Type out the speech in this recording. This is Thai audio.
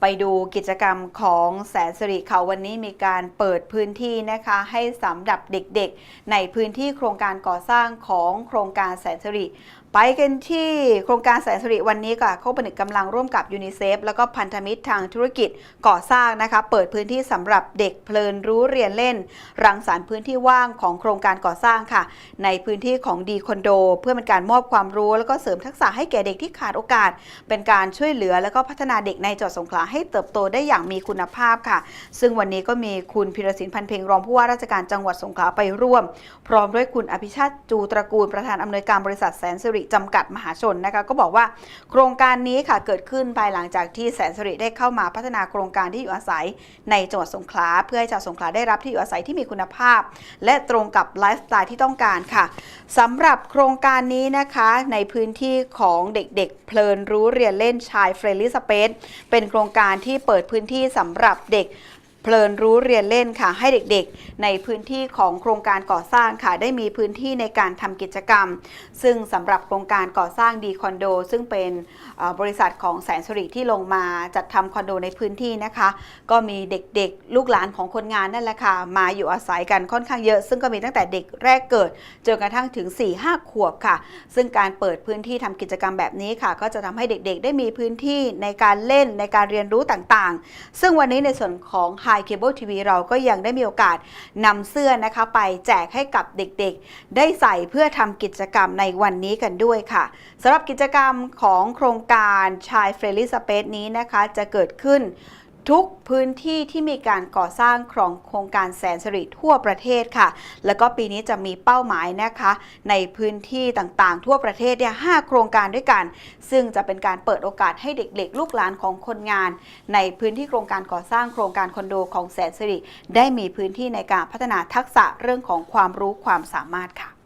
ไปดูกิจกรรมของแสนสิริเขาวันนี้มีการเปิดพื้นที่นะคะให้สำหรับเด็กๆ ในพื้นที่โครงการก่อสร้างของโครงการแสนสิริไปกันที่โครงการแสนสิริวันนี้ค่ะเข้าผนึกกำลังร่วมกับยูนิเซฟแล้วก็พันธมิตรทางธุรกิจก่อสร้างนะคะเปิดพื้นที่สำหรับเด็กเพลินรู้เรียนเล่น รังสรรค์พื้นที่ว่างของโครงการก่อสร้างค่ะ ในพื้นที่ของดีคอนโด เพื่อเป็นการมอบความรู้ แล้วก็เสริมทักษะให้แก่เด็กที่ขาดโอกาส เป็นการช่วยเหลือแล้วก็พัฒนาเด็กในจังหวัดสงขลาให้เติบโตได้อย่างมีคุณภาพค่ะ ซึ่งวันนี้ก็มีคุณพิรศินพันเพ็งรองผู้ว่าราชการจังหวัดสงขลาไปร่วม พร้อมด้วยคุณอภิชาติจูตระกูลประธานอำนวยการบริษัทแสนสิริจำกัดมหาชนนะคะก็บอกว่าโครงการนี้ค่ะเกิดขึ้นภายหลังจากที่แสนสิริได้เข้ามาพัฒนาโครงการที่อยู่อาศัย ในจังหวัดสงขลาเพื่อให้ชาวสงขลาได้รับที่อยู่อาศัยที่มีคุณภาพ และตรงกับไลฟ์สไตล์ที่ต้องการค่ะสำหรับโครงการนี้นะคะในพื้นที่ของเด็กๆ เพลินรู้เรียนเล่นชายเฟรนลี่สเปซเป็นโครงการการที่เปิดพื้นที่สำหรับเด็ก ลินรู้เรียนเล่นค่ะ ให้เด็กๆ ในพื้นที่ของโครงการก่อสร้างค่ะ ได้มีพื้นที่ในการทำกิจกรรม ซึ่งสำหรับโครงการก่อสร้างดีคอนโด ซึ่งเป็นบริษัทของแสนสุริที่ลงมาจัดทำคอนโดในพื้นที่นะคะ ก็มีเด็กๆ ลูกหลานของคนงานนั่นแหละค่ะ มาอยู่อาศัยกันค่อนข้างเยอะ ซึ่งก็มีตั้งแต่เด็กแรกเกิดจนกระทั่งถึง 4-5 ขวบค่ะ ซึ่งการเปิดพื้นที่ทำกิจกรรมแบบนี้ค่ะ ก็จะทำให้เด็กๆ ได้มีพื้นที่ในการเล่นในการเรียนรู้ต่างๆ ซึ่งวันนี้ในส่วนของ High เคเบิลทีวีเราก็ยังได้มีโอกาสนำเสื้อนะคะไปแจกให้กับเด็กๆ ได้ใส่เพื่อทำกิจกรรมในวันนี้กันด้วยค่ะสำหรับกิจกรรมของโครงการชายเฟรนลี่สเปซนี้นะคะจะเกิดขึ้น ทุกพื้นที่ที่มีการก่อสร้างของโครงการแสนสิริทั่วประเทศค่ะ แล้วก็ปีนี้จะมีเป้าหมายนะคะ ในพื้นที่ต่างๆ ทั่วประเทศเนี่ยหโครงการด้วยกัน ซึ่งจะเป็นการเปิดโอกาสให้เด็กๆ ลูกหลานของคนงาน ในพื้นที่โครงการก่อสร้างโครงการคอนโดของแสนสิริได้มีพื้นที่ในการพัฒนาทักษะเรื่องของความรู้ความสามารถค่ะ